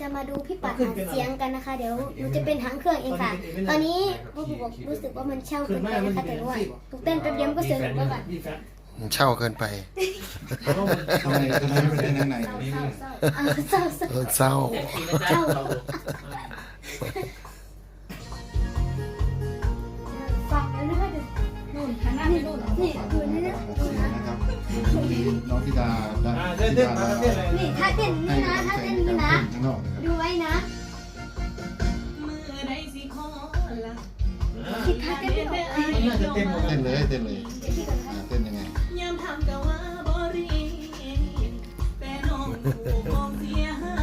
จะมาดูพี่ปัดหาเสียงกันนะคะ เดี๋ยวหนูจะเป็นหางเครื่องเองค่ะ ตอนนี้พวกผมบอกรู้สึกว่ามันเช่าขึ้เกินนมาไปมันนะคะจะแต่เป็นว่าสิบทุกเต้นแป๊บเดียวมันก็เสร็จแล้วก่อนมีแฟนมันเช่าเกินไปทำไมทำไมไม่เป็นข้างในอ่าเศร้าเศร้าเออเศร้าเจ้าฟังแล้วนะคะเดี๋ยวนู่นข้างหน้าไม่นู่นเหรอนี่ดูนี่นะเสียงนะครับมีน้องธิดาและอ่าธิเต้นดาเต้นมาเต้นเลยนี่ถ้าเต้นให้นี่นะถ้าแข่เต้งนกันี่นนะ ข้างนอกนะครับดูไว้นะมือใดสิขอละคิดท่าเต้นไม่ออกอะมันน่าจะเต็มหมดเต้นเลยเต้นเลยอ่าเต้นยังไงยามทำกะว่าบ่รีแต่น้องถูกมองเสียหา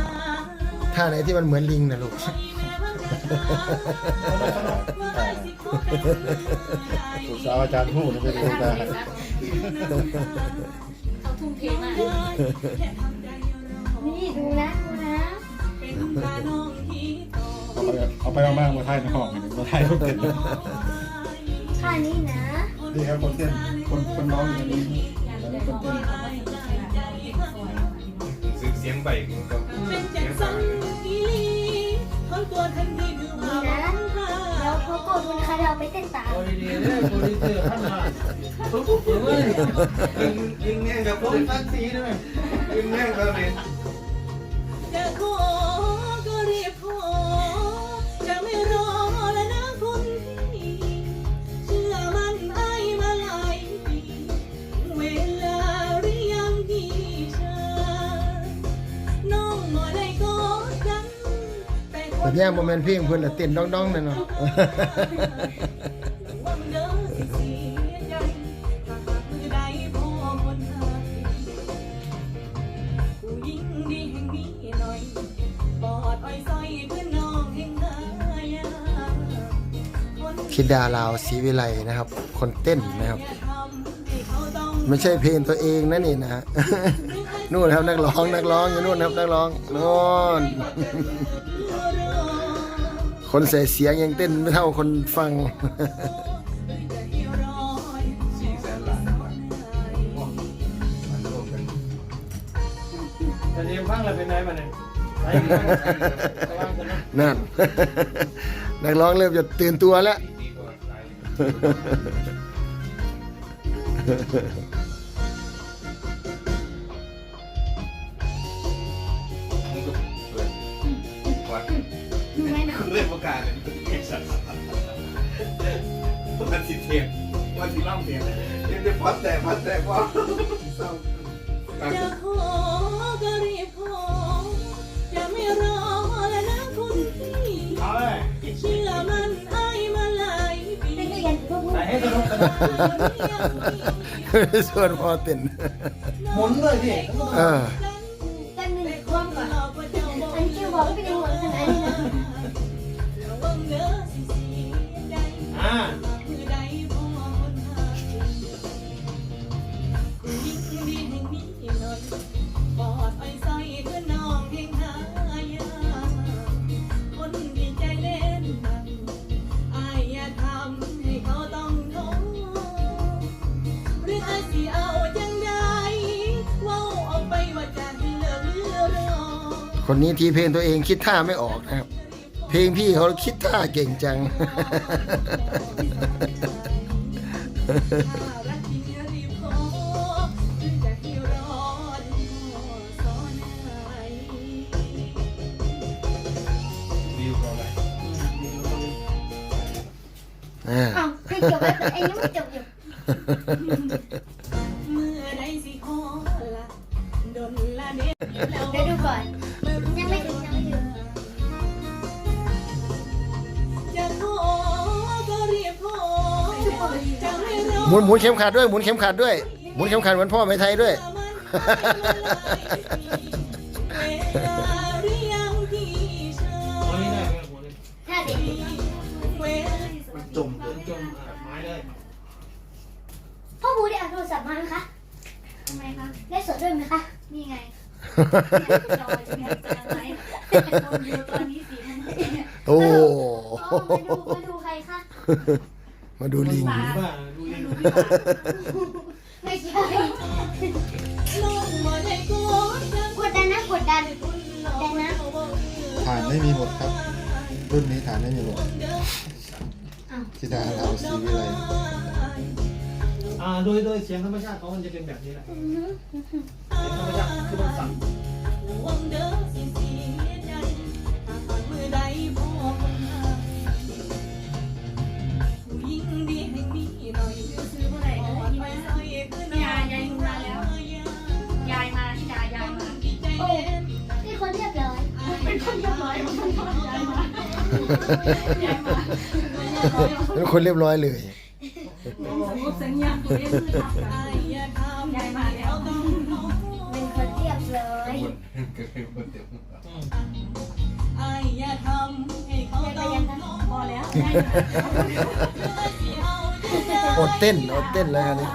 ยท่าไหนที่มันเหมือนลิงนะลูกแม่เพิ่งจะถามว่าใดสิขอเป็นเมื่อใดสุสาวอาจารย์พูดนะเป็นโคตาเขาทุ่มเทมากแค่ทำใจรอนี่ดูนะดูนะ เอาไปเอาไปเอามามาถ่ายในห้องมาถ่ายคนเต้นท่านี้นะนี่ครับคนเต้นคนคนร้องอยู่ตรงนี้แล้วคนเต้นซื้อเสียงใบกับเป็นจังสันอีหลีคนตัวทันทีคือว่านี่นะเดี๋ยวพอโกดคุณคะเดี๋ยเอาไปเต้นตามโอ้ดีเลยโปรดิวเซอร์ท่านมาปุ๊บปุ๊บเลยยิงยิงแม่งกับผผมมตัดสีด้วยยิงแม่งกับเลย แต่คแต่นเนี่ยโมเมนต์เพลงเพื่อนละเต้นดองๆนั่นเนาะว่ามันเดินสิเสียใจถ้าหากมือใดพ่อคนหาผู้หญิงดีแห่งนี้หน่อยปอดอ้อยซอยเนายาคนธิดาลาวศรีวิไลนะครับ คนเต้นนะครับ ไม่ใช่เพลงตัวเองนะนี่นะนู่นครับนักร้องนักร้องอยู่นู่นครับนักร้องนู่น คนใส่เสียงยังเต้นไม่เท่าคนฟังสี่แสนล้านบาทมันรวมกันแต่เรียนฟังแล้วเป็นไงบ้างเนี่ยไอ้ระวังกันนะนั่น นักร้องเริ่มจะตื่นตัวแล้ว ดีกว่าตายวั เรื่องประกาศเลยวันสิเทียนวันที่ล่ำเทียนยังจะพัดแต่พัดแต่ว่าเศร้าจะขอก็รีบขอจะไม่รอและนะคุณพี่เอาเลยเชื่อมันไอ้มาหลายปีเต้นด้วยกันพวกพวกใส่ให้สนุกสนุกส่วนพอเต้นหมุนเลยพี่ คนนี้ทีเพลงตัวเองคิดท่าไม่ออกนะครับ เพลงพี่เขาคิดท่าเก่งจังรักที่รีบขอจะให้รอสอนให้ดีกว่าอะไรอ่า อ้าวเพลงจบแล้วแต่ไอ้ยังไม่จบอยู่เมื่อใดสิขอละดนละเด็ดแล้ว เดี๋ยวดูก่อน หมุนหมุนเข็มขัดด้วยหมุนเข็มขัดด้วยหมุนเข็มขัดเหมือนพ่อไม่ไทยด้วยเวลาหรือยังพี่เชิวันนี้ได้ญไหมหัวนี้ท่าเด็กเวลาจมจมจมอะไม้เลยพ่อบูได้เอาโทรศัพท์มาไหมคะทำไมคะได้สดด้วยไหมคะ นี่ไงจอยจะแพ้จะอะไรคนดูตอนนี้สี่พันเนี่ยโอ้อ๋อมาดูมาดูใครคะ มาดูลิงบ้าดูลิง ไม่ใช่นนะกดนกนฐานไม่มีหมดครับ รุ่นนี้ฐานไม่มีหมดธิดาเราสีวิไรอ่าโดยโดยเสียงธรรมชาติเขามันจะเป็นแบบนี้แหละ เป็นคนเรียบร้อยเลยเป็นคนเรียบเลยอดเต้นอดเต้นเลยวกันนี้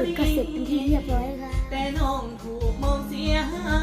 สุดก็เสิบที่เรียบร้อยค่ะ แต่น้องถูกมองเสียหา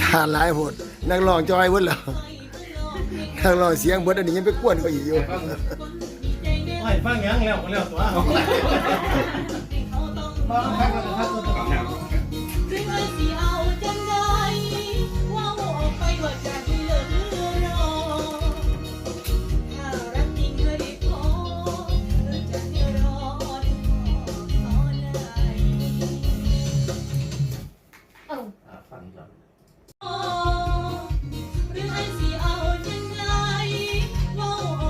ท่าหลายโหดนักร้องจอยเบิดเหรอนักร้องเสียงเบิดอันนี้ยังไปกวนก็อีกอยู่ไม่ฟังยังแล้วก็แล้วตัว